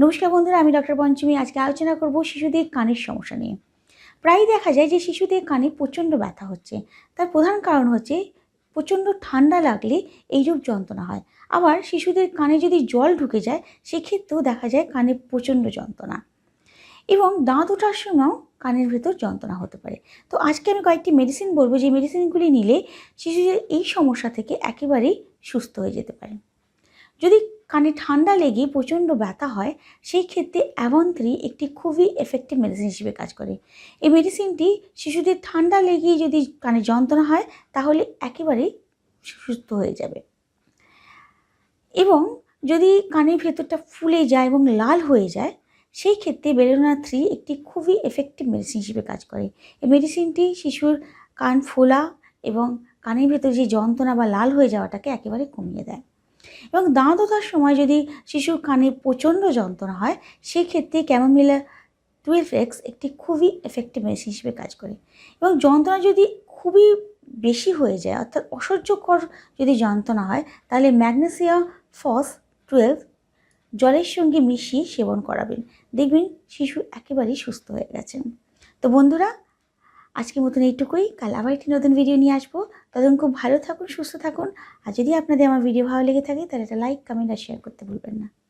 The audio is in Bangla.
নমস্কার বন্ধুরা, আমি ডক্টর পঞ্চমী। আজকে আলোচনা করব শিশুদের কানের সমস্যা নিয়ে। প্রায়ই দেখা যায় যে শিশুদের কানে প্রচণ্ড ব্যথা হচ্ছে। তার প্রধান কারণ হচ্ছে প্রচণ্ড ঠান্ডা লাগলে এইরূপ যন্ত্রণা হয়। আবার শিশুদের কানে যদি জল ঢুকে যায়, সেক্ষেত্রেও দেখা যায় কানে প্রচণ্ড যন্ত্রণা। এবং দাঁত ওঠার সময়ও কানের ভেতর যন্ত্রণা হতে পারে। তো আজকে আমি কয়েকটি মেডিসিন বলব। যে মেডিসিনগুলি নিলে শিশুদের এই সমস্যা থেকে একেবারেই সুস্থ হয়ে যেতে পারে। যদি কানে ঠান্ডা লেগে প্রচণ্ড ব্যথা হয়, সেই ক্ষেত্রে অ্যাভন্ত্রি একটি খুবই এফেক্টিভ মেডিসিন হিসেবে কাজ করে। এই মেডিসিনটি শিশুদের ঠান্ডা লেগে যদি কানে যন্ত্রণা হয়, তাহলে একেবারেই সুস্থ হয়ে যাবে। এবং যদি কানের ভেতরটা ফুলে যায় এবং লাল হয়ে যায়, সেই ক্ষেত্রে বেলেডোনা থ্রি একটি খুবই এফেক্টিভ মেডিসিন হিসেবে কাজ করে। এই মেডিসিনটি শিশুর কান ফোলা এবং কানের ভেতর যে যন্ত্রণা বা লাল হয়ে যাওয়াটাকে একেবারে কমিয়ে দেয়। এবং দাঁত ওঠার সময় যদি শিশুর কানে প্রচণ্ড যন্ত্রণা হয়, সেক্ষেত্রে ক্যামোমিলা টুয়েলভ এক্স একটি খুবই এফেক্টিভ মেডিসিন হিসেবে কাজ করে। এবং যন্ত্রণা যদি খুবই বেশি হয়ে যায়, অর্থাৎ অসহ্যকর যদি যন্ত্রণা হয়, তাহলে ম্যাগনেসিয়াম ফস টুয়েলভ জলের সঙ্গে মিশিয়ে সেবন করাবেন। দেখবেন শিশু একেবারেই সুস্থ হয়ে গেছেন। তো বন্ধুরা আজকের মতন এইটুকুই। কাল আবার একটি নতুন ভিডিও নিয়ে আসব। ততক্ষণ খুব ভালো থাকুন, সুস্থ থাকুন। আর যদি আপনাদের আমার ভিডিও ভালো লেগে থাকে, তাহলে একটা লাইক কমেন্ট আর শেয়ার করতে ভুলবেন না।